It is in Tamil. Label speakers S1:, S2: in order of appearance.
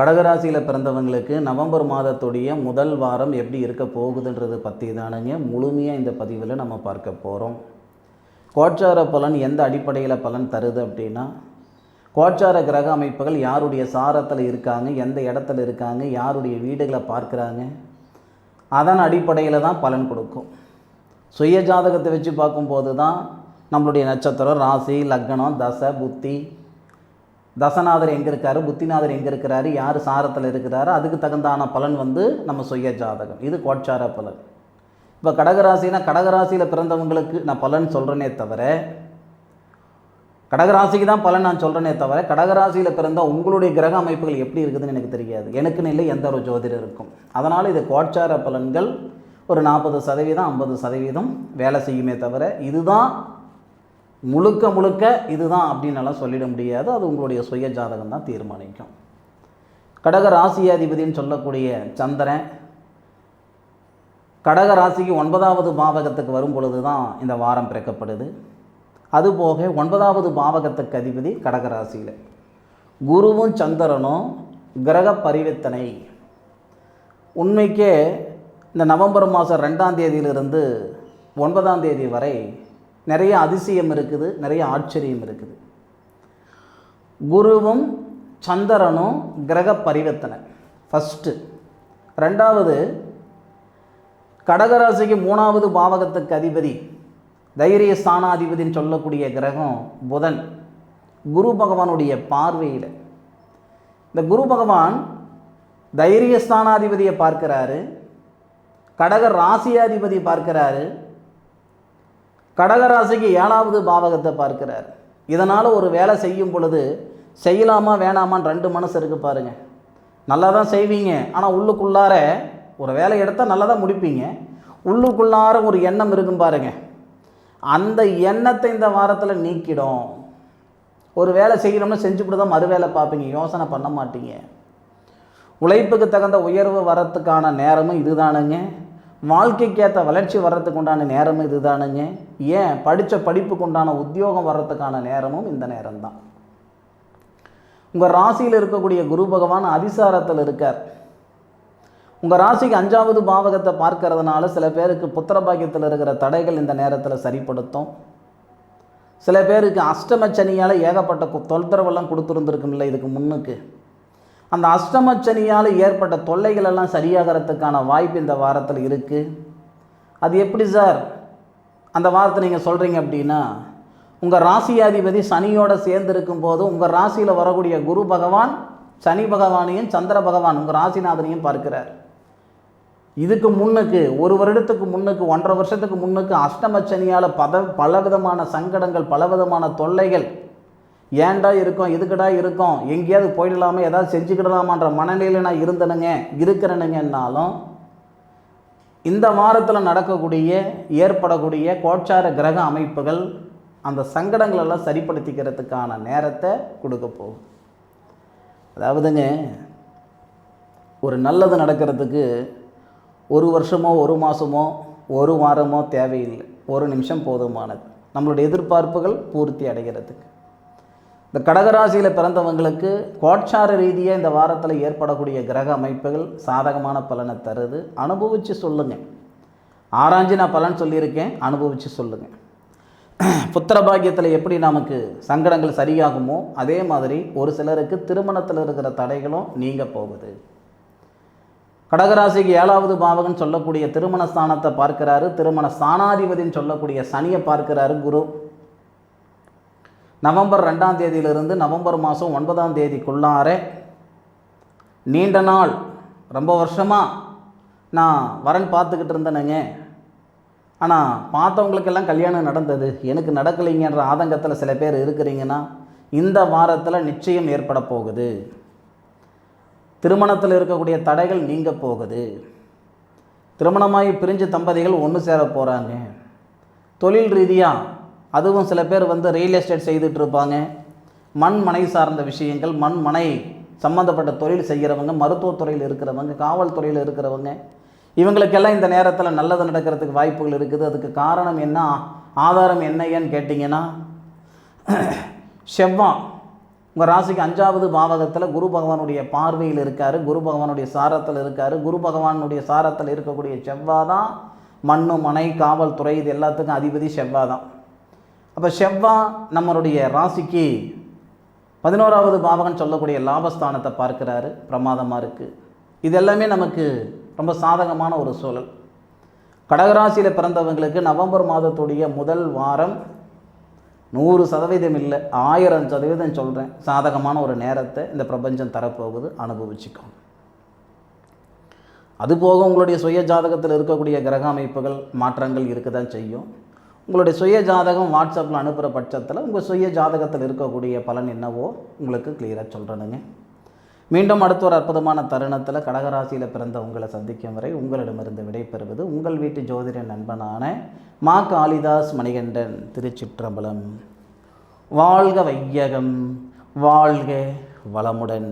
S1: கடகராசியில் பிறந்தவங்களுக்கு நவம்பர் மாதத்துடைய முதல் வாரம் எப்படி இருக்க போகுதுன்றது பற்றி தானுங்க. முழுமையாக இந்த பதிவில் நம்ம பார்க்க போகிறோம் கோச்சார பலன் எந்த அடிப்படையில் பலன் தருது அப்படின்னா கோச்சார கிரக அமைப்புகள் யாருடைய சாரத்தில் இருக்காங்க எந்த இடத்துல இருக்காங்க யாருடைய வீடுகளை பார்க்குறாங்க அதன் அடிப்படையில் தான் பலன் கொடுக்கும். சுய ஜாதகத்தை வச்சு பார்க்கும்போது தான் நம்மளுடைய நட்சத்திரம் ராசி லக்னம் தசை புத்தி தசநாதர் எங்கே இருக்காரு புத்திநாதர் எங்கே இருக்கிறாரு யார் சாரத்தில் இருக்கிறாரு அதுக்கு தகுந்தான பலன் வந்து நம்ம சுய ஜாதகம். இது கோட்சார பலன். இப்போ கடகராசினா கடகராசியில் பிறந்தவங்களுக்கு நான் பலன் சொல்கிறேனே தவிர கடகராசிக்கு தான் பலன் நான் சொல்கிறேனே தவிர கடகராசியில் பிறந்த உங்களுடைய கிரக அமைப்புகள் எப்படி இருக்குதுன்னு எனக்கு தெரியாது. எனக்குன்னு இல்லை எந்த ஒரு ஜோதிடர் இருக்கும். அதனால் இது கோட்சார பலன்கள் ஒரு நாற்பது சதவீதம் ஐம்பது சதவீதம் வேலை செய்யுமே தவிர இதுதான் முழுக்க முழுக்க இதுதான் அப்படின்னலாம் சொல்லிட முடியாது. அது உங்களுடைய சுய ஜாதகம் தான் தீர்மானிக்கும். கடக ராசியாதிபதினு சொல்லக்கூடிய சந்திரன் கடக ராசிக்கு ஒன்பதாவது பாவகத்துக்கு வரும் பொழுது தான் இந்த வாரம் பிறக்கப்படுது. அதுபோக ஒன்பதாவது பாவகத்துக்கு அதிபதி கடக ராசியில். குருவும் சந்திரனும் கிரக பரிவர்த்தனை. உண்மைக்கே இந்த நவம்பர் மாதம் ரெண்டாம் தேதியிலிருந்து ஒன்பதாம் தேதி வரை நிறைய அதிசயம் இருக்குது நிறைய ஆச்சரியம் இருக்குது. குருவும் சந்திரனும் கிரக பரிவர்த்தனை ஃபஸ்ட்டு ரெண்டாவது கடகராசிக்கு மூணாவது பாவகத்துக்கு அதிபதி தைரிய ஸ்தானாதிபதின்னு சொல்லக்கூடிய கிரகம் புதன். குரு பகவானுடைய பார்வையில். இந்த குரு பகவான் தைரிய ஸ்தானாதிபதியை பார்க்கிறாரு கடக ராசியாதிபதி பார்க்கிறாரு கடகராசிக்கு ஏழாவது பாவகத்தை பார்க்கிறார். இதனால் ஒரு வேலை செய்யும் பொழுது செய்யலாமா வேணாமான்னு ரெண்டு மனசு இருக்குது பாருங்கள் நல்லா தான் செய்வீங்க. ஆனால் உள்ளுக்குள்ளார ஒரு வேலை எடுத்தால் நல்லா தான் முடிப்பீங்க. உள்ளுக்குள்ளார ஒரு எண்ணம் இருக்கும் பாருங்க. அந்த எண்ணத்தை இந்த வாரத்தில் நீக்கிடும். ஒரு வேலை செய்யணும்னு செஞ்சுவிட்டு தான் மறுவேலை பார்ப்பீங்க. யோசனை பண்ண மாட்டீங்க. உழைப்புக்கு தகுந்த உயர்வு வரத்துக்கான நேரமும் இதுதானுங்க. வாழ்க்கைக்கேற்ற வளர்ச்சி வர்றதுக்கு உண்டான நேரமும் இதுதானுங்க. ஏன்? படித்த படிப்புக்கு உண்டான உத்தியோகம் வர்றதுக்கான நேரமும் இந்த நேரம்தான். உங்கள் ராசியில் இருக்கக்கூடிய குரு பகவான் அதிசாரத்தில் இருக்கார். உங்கள் ராசிக்கு அஞ்சாவது பாவகத்தை பார்க்கறதுனால சில பேருக்கு புத்திர பாக்கியத்தில் இருக்கிற தடைகள் இந்த நேரத்தில் சரிப்படுத்தும். சில பேருக்கு அஷ்டம சனியால் ஏகப்பட்ட தொல்தரவெல்லாம் கொடுத்துருந்துருக்கும்ல இதுக்கு முன்னுக்கு. அந்த அஷ்டம சனியால் ஏற்பட்ட தொல்லைகள் எல்லாம் சரியாகிறதுக்கான வாய்ப்பு இந்த வாரத்தில் இருக்குது அது எப்படி சார்? அந்த வாரத்தை நீங்கள் சொல்கிறீங்க அப்படின்னா உங்கள் ராசியாதிபதி சனியோட சேர்ந்து இருக்கும்போது உங்கள் ராசியில் வரக்கூடிய குரு பகவான் சனி பகவானையும் சந்திர பகவான் உங்கள் ராசிநாதனையும் பார்க்கிறார். இதுக்கு முன்னுக்கு ஒரு வருடத்துக்கு முன்னுக்கு ஒன்றரை வருஷத்துக்கு முன்னுக்கு அஷ்டம சனியால் பத பலவிதமான சங்கடங்கள் பலவிதமான தொல்லைகள் ஏன்டா இருக்கும் எதுக்குடா இருக்கும்? எங்கேயாவது போயிடலாமா ஏதாவது செஞ்சுக்கிடலாமான்ற மனநிலையில் நான் இருந்தனுங்க இருக்கிறனுங்கன்னாலும் இந்த வாரத்தில் நடக்கக்கூடிய ஏற்படக்கூடிய கோச்சார கிரக அமைப்புகள் அந்த சங்கடங்களெல்லாம் சரிப்படுத்திக்கிறதுக்கான நேரத்தை கொடுக்க போகும் அதாவதுங்க ஒரு நல்லது நடக்கிறதுக்கு ஒரு வருஷமோ ஒரு மாதமோ ஒரு வாரமோ தேவையில்லை. ஒரு நிமிஷம் போதுமானது. நம்மளுடைய எதிர்பார்ப்புகள் பூர்த்தி அடைகிறதுக்கு. இந்த கடகராசியில் பிறந்தவங்களுக்கு கோட்சார ரீதியாக இந்த வாரத்தில் ஏற்படக்கூடிய கிரக அமைப்புகள் சாதகமான பலனை தருது. அனுபவித்து சொல்லுங்கள் ஆராய்ஞ்சு நான் பலன் சொல்லியிருக்கேன். அனுபவித்து சொல்லுங்கள் புத்திர பாக்கியத்தில் எப்படி நமக்கு சங்கடங்கள் சரியாகுமோ அதே மாதிரி ஒரு சிலருக்கு திருமணத்தில் இருக்கிற தடைகளும் நீங்க போகுது. கடகராசிக்கு ஏழாவது பாவகன் சொல்லக்கூடிய திருமண ஸ்தானத்தை பார்க்கிறாரு. திருமண ஸ்தானாதிபதின்னு சொல்லக்கூடிய சனியை பார்க்கிறாரு குரு. நவம்பர் ரெண்டாம் தேதியிலிருந்து நவம்பர் மாதம் ஒன்பதாம் தேதிக்குள்ளார நீண்ட நாள் ரொம்ப வருஷமாக நான் வரன் பார்த்துக்கிட்டு இருந்தேனுங்க. ஆனால் பார்த்தவங்களுக்கெல்லாம் கல்யாணம் நடந்தது. எனக்கு நடக்கலைங்கன்ற ஆதங்கத்தில் சில பேர் இருக்கிறீங்கன்னா இந்த வாரத்தில் நிச்சயம் ஏற்பட போகுது. திருமணத்தில் இருக்கக்கூடிய தடைகள் நீங்க போகுது. திருமணமாகி பிரிஞ்ச தம்பதிகள் ஒன்று சேர போகிறாங்க தொழில் ரீதியாக அதுவும் சில பேர் வந்து ரியல் எஸ்டேட் செய்துட்டு இருப்பாங்க மண் மனை சார்ந்த விஷயங்கள் மண் மனை சம்மந்தப்பட்ட தொழில் செய்கிறவங்க மருத்துவத்துறையில் இருக்கிறவங்க காவல்துறையில் இருக்கிறவங்க இவங்களுக்கெல்லாம் இந்த நேரத்தில் நல்லது நடக்கிறதுக்கு வாய்ப்புகள் இருக்குது. அதுக்கு காரணம் என்ன ஆதாரம் என்ன ஏன்னு கேட்டிங்கன்னா செவ்வாய் உங்கள் ராசிக்கு அஞ்சாவது பாவகத்தில் குரு பகவானுடைய பார்வையில் இருக்கார் குரு பகவானுடைய சாரத்தில் இருக்கார் குரு பகவானுடைய சாரத்தில் இருக்கக்கூடிய செவ்வாய் தான் மண்ணு மனை காவல்துறை இது எல்லாத்துக்கும் அதிபதி செவ்வாய் தான். அப்போ செவ்வாய் நம்மளுடைய ராசிக்கு பதினோராவது பாவகன் சொல்லக்கூடிய லாபஸ்தானத்தை பார்க்குறாரு. பிரமாதமாக இருக்குது இது எல்லாமே நமக்கு ரொம்ப சாதகமான ஒரு சூழல். கடகராசியில் பிறந்தவங்களுக்கு நவம்பர் மாதத்துடைய முதல் வாரம் நூறு சதவீதம் இல்லை ஆயிரம் சதவீதம் சொல்கிறேன் சாதகமான ஒரு நேரத்தை இந்த பிரபஞ்சம் தரப்போகுது அனுபவிச்சுக்கோங்க. அதுபோக உங்களுடைய சுய ஜாதகத்தில் இருக்கக்கூடிய கிரக அமைப்புகள் மாற்றங்கள் இருக்க தான் செய்யும். உங்களுடைய சுய ஜாதகம் வாட்ஸ்அப்பில் அனுப்புகிற பட்சத்தில் உங்கள் சுய ஜாதகத்தில் இருக்கக்கூடிய பலன் என்னவோ உங்களுக்கு கிளியராக சொல்கிறேனுங்க மீண்டும் அடுத்த ஒரு அற்புதமான தருணத்தில் கடகராசியில் பிறந்த உங்களை சந்திக்கும் வரை உங்களிடமிருந்து விடைபெறுவது உங்கள் வீட்டு ஜோதிட நண்பனான மா காளிதாஸ் மணிகண்டன் திருச்சிற்றம்பலம். வாழ்க வையகம் வாழ்க வளமுடன்.